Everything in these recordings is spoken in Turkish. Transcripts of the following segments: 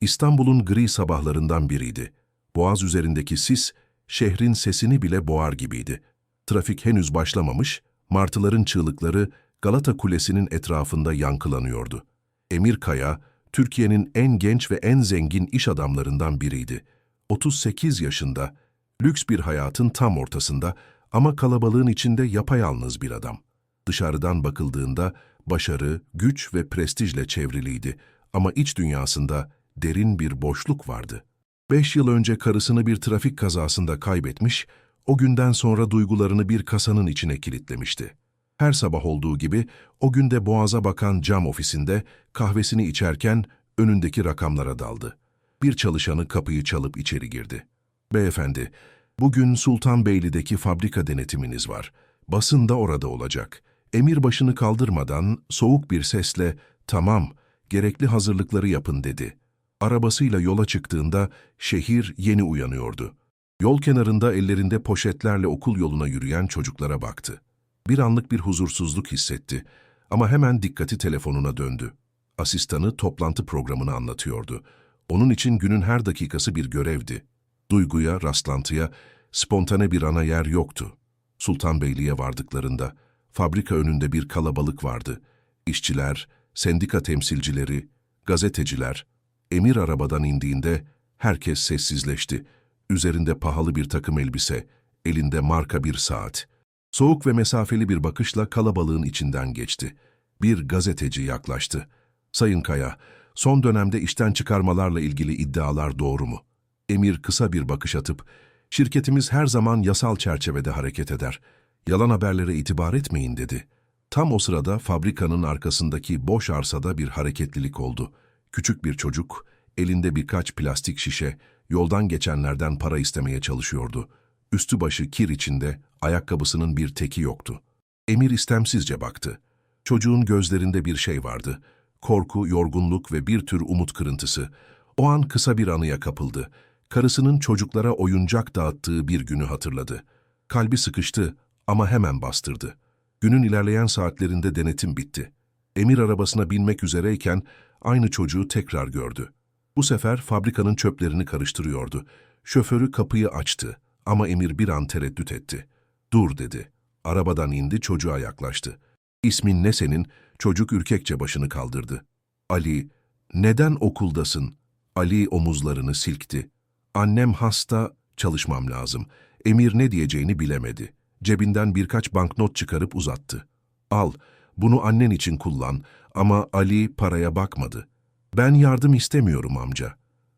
İstanbul'un gri sabahlarından biriydi. Boğaz üzerindeki sis, şehrin sesini bile boğar gibiydi. Trafik henüz başlamamış, martıların çığlıkları Galata Kulesi'nin etrafında yankılanıyordu. Emir Kaya, Türkiye'nin en genç ve en zengin iş adamlarından biriydi. 38 yaşında, lüks bir hayatın tam ortasında ama kalabalığın içinde yapayalnız bir adam. Dışarıdan bakıldığında başarı, güç ve prestijle çevriliydi ama iç dünyasında derin bir boşluk vardı. Beş yıl önce karısını bir trafik kazasında kaybetmiş, o günden sonra duygularını bir kasanın içine kilitlemişti. Her sabah olduğu gibi o günde boğaza bakan cam ofisinde kahvesini içerken önündeki rakamlara daldı. Bir çalışanı kapıyı çalıp içeri girdi. Beyefendi, bugün Sultanbeyli'deki fabrika denetiminiz var. Basın da orada olacak. Emir başını kaldırmadan soğuk bir sesle tamam, gerekli hazırlıkları yapın dedi. Arabasıyla yola çıktığında şehir yeni uyanıyordu. Yol kenarında ellerinde poşetlerle okul yoluna yürüyen çocuklara baktı. Bir anlık bir huzursuzluk hissetti ama hemen dikkati telefonuna döndü. Asistanı toplantı programını anlatıyordu. Onun için günün her dakikası bir görevdi. Duyguya, rastlantıya, spontane bir ana yer yoktu. Sultanbeyli'ye vardıklarında fabrika önünde bir kalabalık vardı. İşçiler, sendika temsilcileri, gazeteciler. Emir arabadan indiğinde herkes sessizleşti. Üzerinde pahalı bir takım elbise, elinde marka bir saat. Soğuk ve mesafeli bir bakışla kalabalığın içinden geçti. Bir gazeteci yaklaştı. Sayın Kaya, son dönemde işten çıkarmalarla ilgili iddialar doğru mu? Emir kısa bir bakış atıp, şirketimiz her zaman yasal çerçevede hareket eder. Yalan haberlere itibar etmeyin dedi. Tam o sırada fabrikanın arkasındaki boş arsada bir hareketlilik oldu. Küçük bir çocuk, elinde birkaç plastik şişe, yoldan geçenlerden para istemeye çalışıyordu. Üstü başı kir içinde, ayakkabısının bir teki yoktu. Emir istemsizce baktı. Çocuğun gözlerinde bir şey vardı. Korku, yorgunluk ve bir tür umut kırıntısı. O an kısa bir anıya kapıldı. Karısının çocuklara oyuncak dağıttığı bir günü hatırladı. Kalbi sıkıştı ama hemen bastırdı. Günün ilerleyen saatlerinde denetim bitti. Emir arabasına binmek üzereyken aynı çocuğu tekrar gördü. Bu sefer fabrikanın çöplerini karıştırıyordu. Şoförü kapıyı açtı ama Emir bir an tereddüt etti. Dur dedi. Arabadan indi çocuğa yaklaştı. İsmin ne senin? Çocuk ürkekçe başını kaldırdı. Ali, neden okuldasın? Ali omuzlarını silkti. Annem hasta, çalışmam lazım. Emir ne diyeceğini bilemedi. Cebinden birkaç banknot çıkarıp uzattı. Al, bunu annen için kullan ama Ali paraya bakmadı. Ben yardım istemiyorum amca.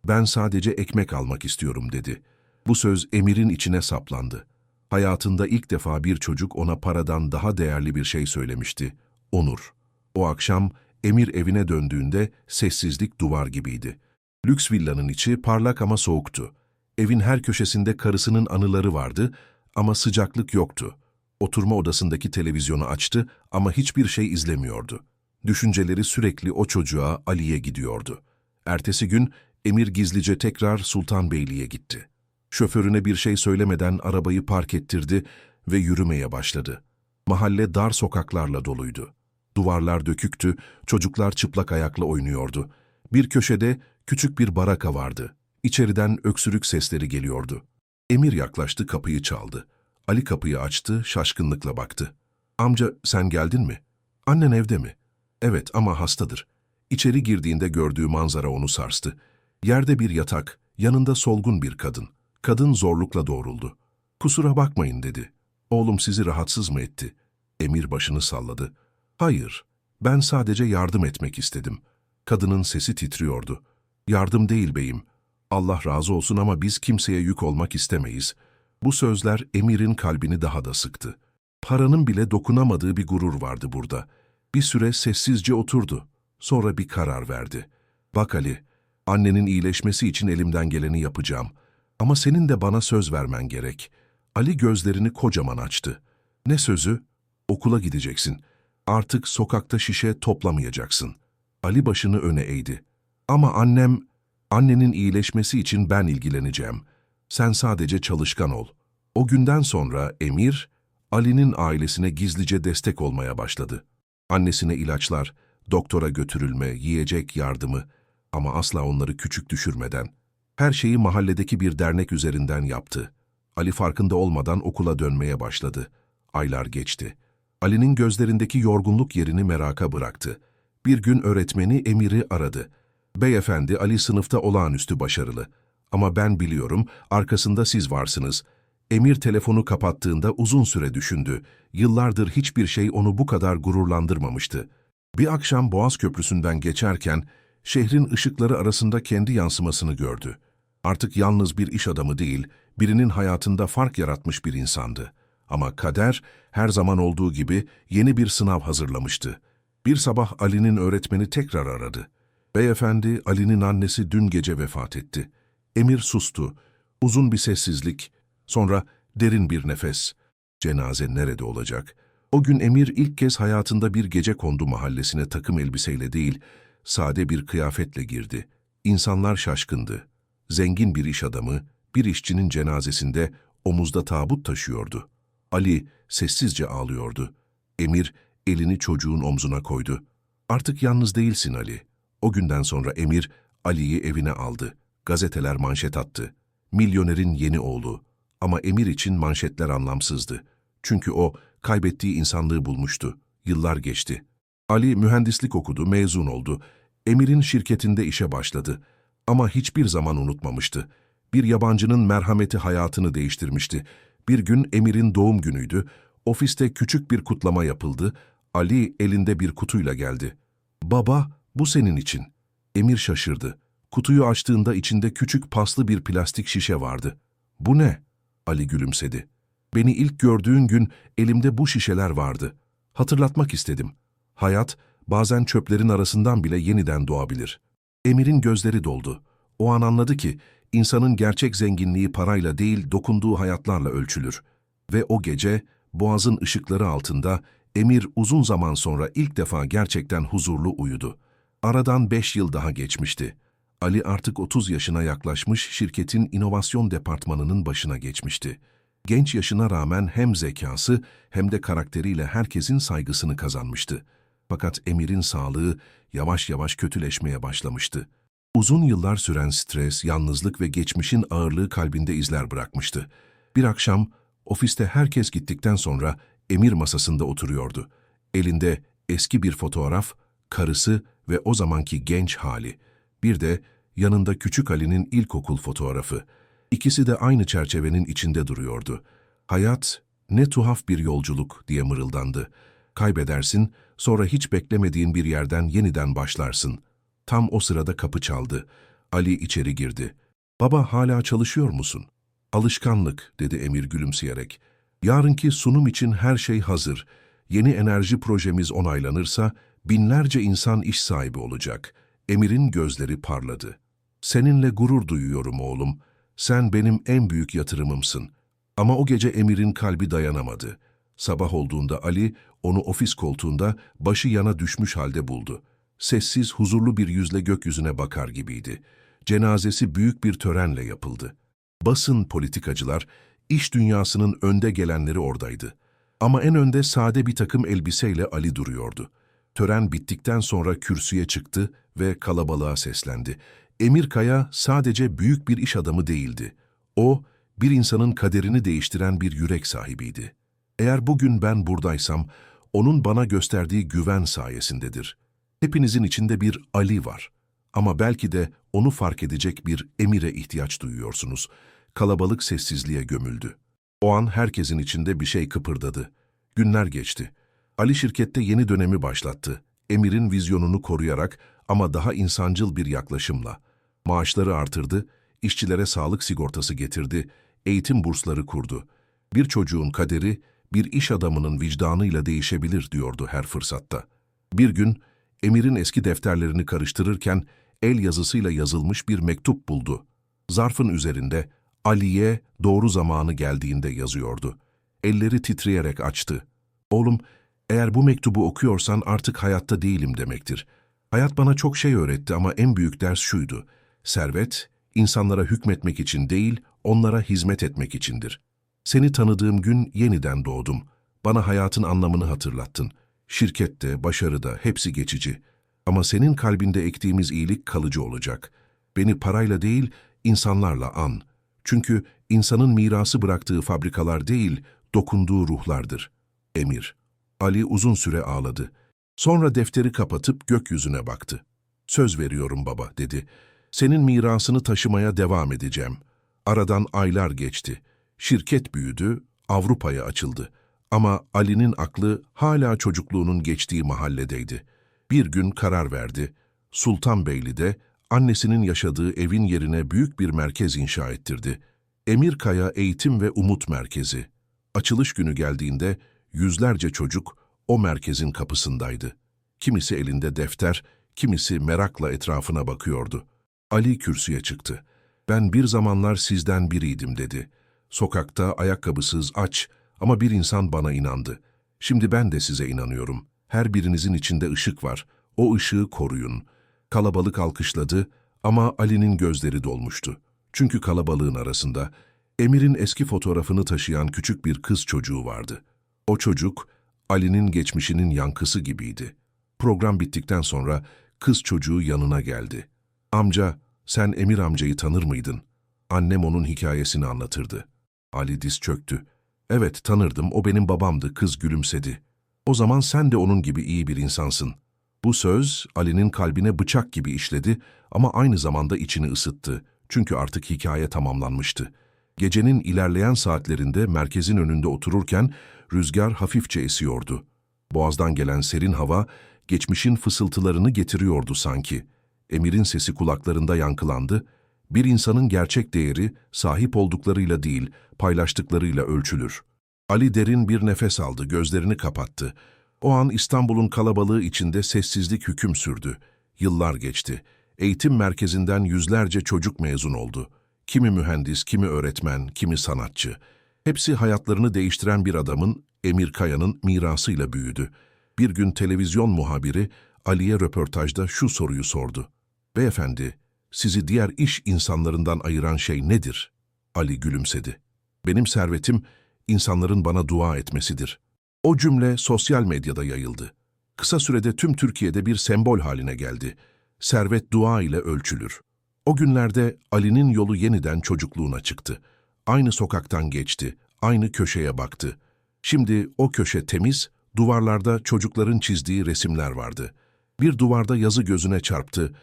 Ben sadece ekmek almak istiyorum dedi. Bu söz Emir'in içine saplandı. Hayatında ilk defa bir çocuk ona paradan daha değerli bir şey söylemişti. Onur. O akşam Emir evine döndüğünde sessizlik duvar gibiydi. Lüks villanın içi parlak ama soğuktu. Evin her köşesinde karısının anıları vardı ama sıcaklık yoktu. Oturma odasındaki televizyonu açtı ama hiçbir şey izlemiyordu. Düşünceleri sürekli o çocuğa, Ali'ye gidiyordu. Ertesi gün Emir gizlice tekrar Sultanbeyli'ye gitti. Şoförüne bir şey söylemeden arabayı park ettirdi ve yürümeye başladı. Mahalle dar sokaklarla doluydu. Duvarlar döküktü, çocuklar çıplak ayakla oynuyordu. Bir köşede küçük bir baraka vardı. İçeriden öksürük sesleri geliyordu. Emir yaklaştı, kapıyı çaldı. Ali kapıyı açtı, şaşkınlıkla baktı. Amca sen geldin mi? Annen evde mi? Evet ama hastadır. İçeri girdiğinde gördüğü manzara onu sarstı. Yerde bir yatak, yanında solgun bir kadın. Kadın zorlukla doğruldu. Kusura bakmayın dedi. Oğlum sizi rahatsız mı etti? Emir başını salladı. Hayır, ben sadece yardım etmek istedim. Kadının sesi titriyordu. Yardım değil beyim. Allah razı olsun ama biz kimseye yük olmak istemeyiz. Bu sözler Emir'in kalbini daha da sıktı. Paranın bile dokunamadığı bir gurur vardı burada. Bir süre sessizce oturdu. Sonra bir karar verdi. Bak Ali, annenin iyileşmesi için elimden geleni yapacağım. Ama senin de bana söz vermen gerek. Ali gözlerini kocaman açtı. Ne sözü? Okula gideceksin. Artık sokakta şişe toplamayacaksın. Ali başını öne eğdi. Ama annem, annenin iyileşmesi için ben ilgileneceğim. Sen sadece çalışkan ol. O günden sonra Emir, Ali'nin ailesine gizlice destek olmaya başladı. Annesine ilaçlar, doktora götürülme, yiyecek yardımı. Ama asla onları küçük düşürmeden. Her şeyi mahalledeki bir dernek üzerinden yaptı. Ali farkında olmadan okula dönmeye başladı. Aylar geçti. Ali'nin gözlerindeki yorgunluk yerini meraka bıraktı. Bir gün öğretmeni Emir'i aradı. Beyefendi Ali sınıfta olağanüstü başarılı. Ama ben biliyorum, arkasında siz varsınız. Emir telefonu kapattığında uzun süre düşündü. Yıllardır hiçbir şey onu bu kadar gururlandırmamıştı. Bir akşam Boğaz Köprüsü'nden geçerken, şehrin ışıkları arasında kendi yansımasını gördü. Artık yalnız bir iş adamı değil, birinin hayatında fark yaratmış bir insandı. Ama kader, her zaman olduğu gibi yeni bir sınav hazırlamıştı. Bir sabah Ali'nin öğretmeni tekrar aradı. Beyefendi, Ali'nin annesi dün gece vefat etti. Emir sustu. Uzun bir sessizlik. Sonra derin bir nefes. Cenaze nerede olacak? O gün Emir ilk kez hayatında bir gece kondu mahallesine takım elbiseyle değil, sade bir kıyafetle girdi. İnsanlar şaşkındı. Zengin bir iş adamı, bir işçinin cenazesinde omuzda tabut taşıyordu. Ali sessizce ağlıyordu. Emir elini çocuğun omzuna koydu. Artık yalnız değilsin Ali. O günden sonra Emir Ali'yi evine aldı. Gazeteler manşet attı. Milyonerin yeni oğlu. Ama Emir için manşetler anlamsızdı. Çünkü o kaybettiği insanlığı bulmuştu. Yıllar geçti. Ali mühendislik okudu, mezun oldu. Emir'in şirketinde işe başladı. Ama hiçbir zaman unutmamıştı. Bir yabancının merhameti hayatını değiştirmişti. Bir gün Emir'in doğum günüydü. Ofiste küçük bir kutlama yapıldı. Ali elinde bir kutuyla geldi. Baba, bu senin için. Emir şaşırdı. Kutuyu açtığında içinde küçük paslı bir plastik şişe vardı. Bu ne? Ali gülümsedi. Beni ilk gördüğün gün elimde bu şişeler vardı. Hatırlatmak istedim. Hayat bazen çöplerin arasından bile yeniden doğabilir. Emir'in gözleri doldu. O an anladı ki insanın gerçek zenginliği parayla değil dokunduğu hayatlarla ölçülür. Ve o gece boğazın ışıkları altında Emir uzun zaman sonra ilk defa gerçekten huzurlu uyudu. Aradan beş yıl daha geçmişti. Ali artık 30 yaşına yaklaşmış şirketin inovasyon departmanının başına geçmişti. Genç yaşına rağmen hem zekası hem de karakteriyle herkesin saygısını kazanmıştı. Fakat Emir'in sağlığı yavaş yavaş kötüleşmeye başlamıştı. Uzun yıllar süren stres, yalnızlık ve geçmişin ağırlığı kalbinde izler bırakmıştı. Bir akşam ofiste herkes gittikten sonra Emir masasında oturuyordu. Elinde eski bir fotoğraf, karısı ve o zamanki genç hali. Bir de yanında küçük Ali'nin ilkokul fotoğrafı. İkisi de aynı çerçevenin içinde duruyordu. Hayat ne tuhaf bir yolculuk diye mırıldandı. Kaybedersin, sonra hiç beklemediğin bir yerden yeniden başlarsın. Tam o sırada kapı çaldı. Ali içeri girdi. Baba hala çalışıyor musun? Alışkanlık, dedi Emir gülümseyerek. Yarınki sunum için her şey hazır. Yeni enerji projemiz onaylanırsa binlerce insan iş sahibi olacak. Emir'in gözleri parladı. Seninle gurur duyuyorum oğlum. Sen benim en büyük yatırımımsın. Ama o gece Emir'in kalbi dayanamadı. Sabah olduğunda Ali, onu ofis koltuğunda başı yana düşmüş halde buldu. Sessiz, huzurlu bir yüzle gökyüzüne bakar gibiydi. Cenazesi büyük bir törenle yapıldı. Basın, politikacılar, iş dünyasının önde gelenleri oradaydı. Ama en önde sade bir takım elbiseyle Ali duruyordu. Tören bittikten sonra kürsüye çıktı ve kalabalığa seslendi. Emir Kaya sadece büyük bir iş adamı değildi. O, bir insanın kaderini değiştiren bir yürek sahibiydi. Eğer bugün ben buradaysam, onun bana gösterdiği güven sayesindedir. Hepinizin içinde bir Ali var. Ama belki de onu fark edecek bir emire ihtiyaç duyuyorsunuz. Kalabalık sessizliğe gömüldü. O an herkesin içinde bir şey kıpırdadı. Günler geçti. Ali şirkette yeni dönemi başlattı. Emir'in vizyonunu koruyarak ama daha insancıl bir yaklaşımla. Maaşları artırdı, işçilere sağlık sigortası getirdi, eğitim bursları kurdu. Bir çocuğun kaderi, bir iş adamının vicdanıyla değişebilir diyordu her fırsatta. Bir gün Emir'in eski defterlerini karıştırırken el yazısıyla yazılmış bir mektup buldu. Zarfın üzerinde Ali'ye doğru zamanı geldiğinde yazıyordu. Elleri titreyerek açtı. Oğlum, eğer bu mektubu okuyorsan artık hayatta değilim demektir. Hayat bana çok şey öğretti ama en büyük ders şuydu. Servet, insanlara hükmetmek için değil, onlara hizmet etmek içindir. Seni tanıdığım gün yeniden doğdum. Bana hayatın anlamını hatırlattın. Şirkette, başarıda, hepsi geçici. Ama senin kalbinde ektiğimiz iyilik kalıcı olacak. Beni parayla değil, insanlarla an. Çünkü insanın mirası bıraktığı fabrikalar değil, dokunduğu ruhlardır. Emir. Ali uzun süre ağladı. Sonra defteri kapatıp gökyüzüne baktı. Söz veriyorum baba, dedi. Senin mirasını taşımaya devam edeceğim. Aradan aylar geçti. Şirket büyüdü, Avrupa'ya açıldı. Ama Ali'nin aklı hala çocukluğunun geçtiği mahalledeydi. Bir gün karar verdi. Sultanbeyli'de annesinin yaşadığı evin yerine büyük bir merkez inşa ettirdi. Emirkaya Eğitim ve Umut Merkezi. Açılış günü geldiğinde yüzlerce çocuk o merkezin kapısındaydı. Kimisi elinde defter, kimisi merakla etrafına bakıyordu. Ali kürsüye çıktı. Ben bir zamanlar sizden biriydim dedi. Sokakta ayakkabısız aç ama bir insan bana inandı. Şimdi ben de size inanıyorum. Her birinizin içinde ışık var. O ışığı koruyun. Kalabalık alkışladı ama Ali'nin gözleri dolmuştu. Çünkü kalabalığın arasında Emir'in eski fotoğrafını taşıyan küçük bir kız çocuğu vardı. O çocuk Ali'nin geçmişinin yankısı gibiydi. Program bittikten sonra kız çocuğu yanına geldi. Amca, sen Emir amcayı tanır mıydın? Annem onun hikayesini anlatırdı. Ali diz çöktü. Evet tanırdım, o benim babamdı, kız gülümsedi. O zaman sen de onun gibi iyi bir insansın. Bu söz Ali'nin kalbine bıçak gibi işledi ama aynı zamanda içini ısıttı. Çünkü artık hikaye tamamlanmıştı. Gecenin ilerleyen saatlerinde merkezin önünde otururken rüzgar hafifçe esiyordu. Boğazdan gelen serin hava geçmişin fısıltılarını getiriyordu sanki. Emir'in sesi kulaklarında yankılandı. Bir insanın gerçek değeri sahip olduklarıyla değil, paylaştıklarıyla ölçülür. Ali derin bir nefes aldı, gözlerini kapattı. O an İstanbul'un kalabalığı içinde sessizlik hüküm sürdü. Yıllar geçti. Eğitim merkezinden yüzlerce çocuk mezun oldu. Kimi mühendis, kimi öğretmen, kimi sanatçı. Hepsi hayatlarını değiştiren bir adamın, Emir Kaya'nın mirasıyla büyüdü. Bir gün televizyon muhabiri Ali'ye röportajda şu soruyu sordu. Beyefendi, sizi diğer iş insanlarından ayıran şey nedir? Ali gülümsedi. Benim servetim, insanların bana dua etmesidir. O cümle sosyal medyada yayıldı. Kısa sürede tüm Türkiye'de bir sembol haline geldi. Servet dua ile ölçülür. O günlerde Ali'nin yolu yeniden çocukluğuna çıktı. Aynı sokaktan geçti, aynı köşeye baktı. Şimdi o köşe temiz, duvarlarda çocukların çizdiği resimler vardı. Bir duvarda yazı gözüne çarptı.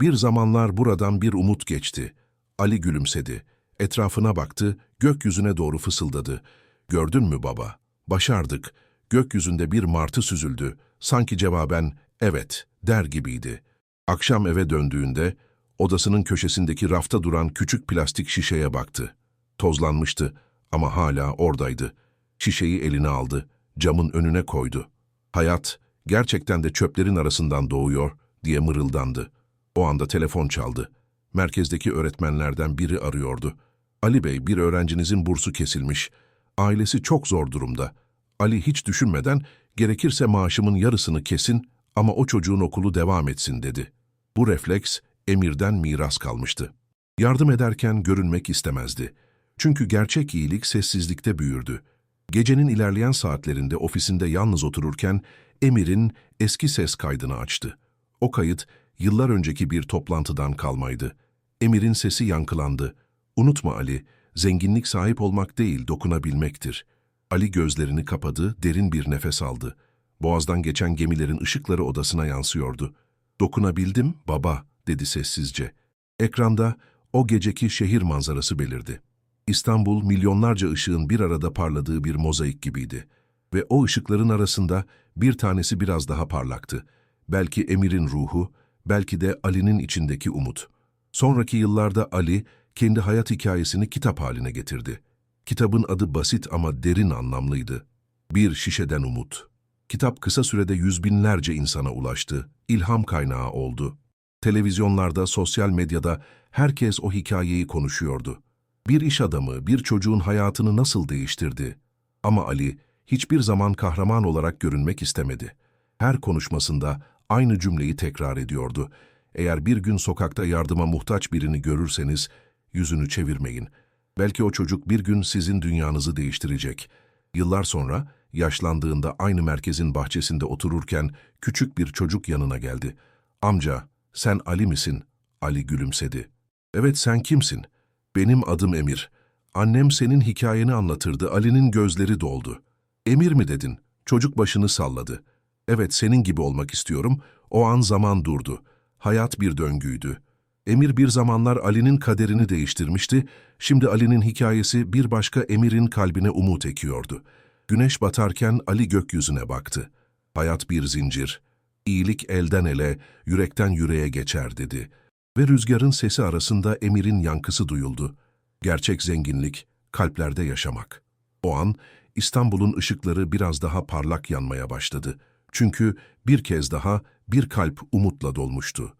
Bir zamanlar buradan bir umut geçti. Ali gülümsedi. Etrafına baktı, gökyüzüne doğru fısıldadı. Gördün mü baba? Başardık. Gökyüzünde bir martı süzüldü. Sanki cevaben evet der gibiydi. Akşam eve döndüğünde odasının köşesindeki rafta duran küçük plastik şişeye baktı. Tozlanmıştı ama hala oradaydı. Şişeyi eline aldı, camın önüne koydu. Hayat gerçekten de çöplerin arasından doğuyor diye mırıldandı. O anda telefon çaldı. Merkezdeki öğretmenlerden biri arıyordu. Ali Bey, bir öğrencinizin bursu kesilmiş. Ailesi çok zor durumda. Ali hiç düşünmeden gerekirse maaşımın yarısını kesin ama o çocuğun okulu devam etsin dedi. Bu refleks Emir'den miras kalmıştı. Yardım ederken görünmek istemezdi. Çünkü gerçek iyilik sessizlikte büyürdü. Gecenin ilerleyen saatlerinde ofisinde yalnız otururken Emir'in eski ses kaydını açtı. O kayıt yıllar önceki bir toplantıdan kalmaydı. Emir'in sesi yankılandı. Unutma Ali, zenginlik sahip olmak değil, dokunabilmektir. Ali gözlerini kapadı, derin bir nefes aldı. Boğazdan geçen gemilerin ışıkları odasına yansıyordu. Dokunabildim, baba, dedi sessizce. Ekranda o geceki şehir manzarası belirdi. İstanbul milyonlarca ışığın bir arada parladığı bir mozaik gibiydi. Ve o ışıkların arasında bir tanesi biraz daha parlaktı. Belki Emir'in ruhu, belki de Ali'nin içindeki umut. Sonraki yıllarda Ali, kendi hayat hikayesini kitap haline getirdi. Kitabın adı basit ama derin anlamlıydı. Bir şişeden umut. Kitap kısa sürede yüz binlerce insana ulaştı, ilham kaynağı oldu. Televizyonlarda, sosyal medyada herkes o hikayeyi konuşuyordu. Bir iş adamı, bir çocuğun hayatını nasıl değiştirdi? Ama Ali hiçbir zaman kahraman olarak görünmek istemedi. Her konuşmasında aynı cümleyi tekrar ediyordu. Eğer bir gün sokakta yardıma muhtaç birini görürseniz, yüzünü çevirmeyin. Belki o çocuk bir gün sizin dünyanızı değiştirecek. Yıllar sonra, yaşlandığında aynı merkezin bahçesinde otururken küçük bir çocuk yanına geldi. Amca, sen Ali misin? Ali gülümsedi. Evet sen kimsin? Benim adım Emir. Annem senin hikayeni anlatırdı, Ali'nin gözleri doldu. Emir mi dedin? Çocuk başını salladı. Evet senin gibi olmak istiyorum. O an zaman durdu. Hayat bir döngüydü. Emir bir zamanlar Ali'nin kaderini değiştirmişti. Şimdi Ali'nin hikayesi bir başka Emir'in kalbine umut ekiyordu. Güneş batarken Ali gökyüzüne baktı. Hayat bir zincir. İyilik elden ele, yürekten yüreğe geçer dedi. Ve rüzgarın sesi arasında Emir'in yankısı duyuldu. Gerçek zenginlik, kalplerde yaşamak. O an İstanbul'un ışıkları biraz daha parlak yanmaya başladı. Çünkü bir kez daha bir kalp umutla dolmuştu.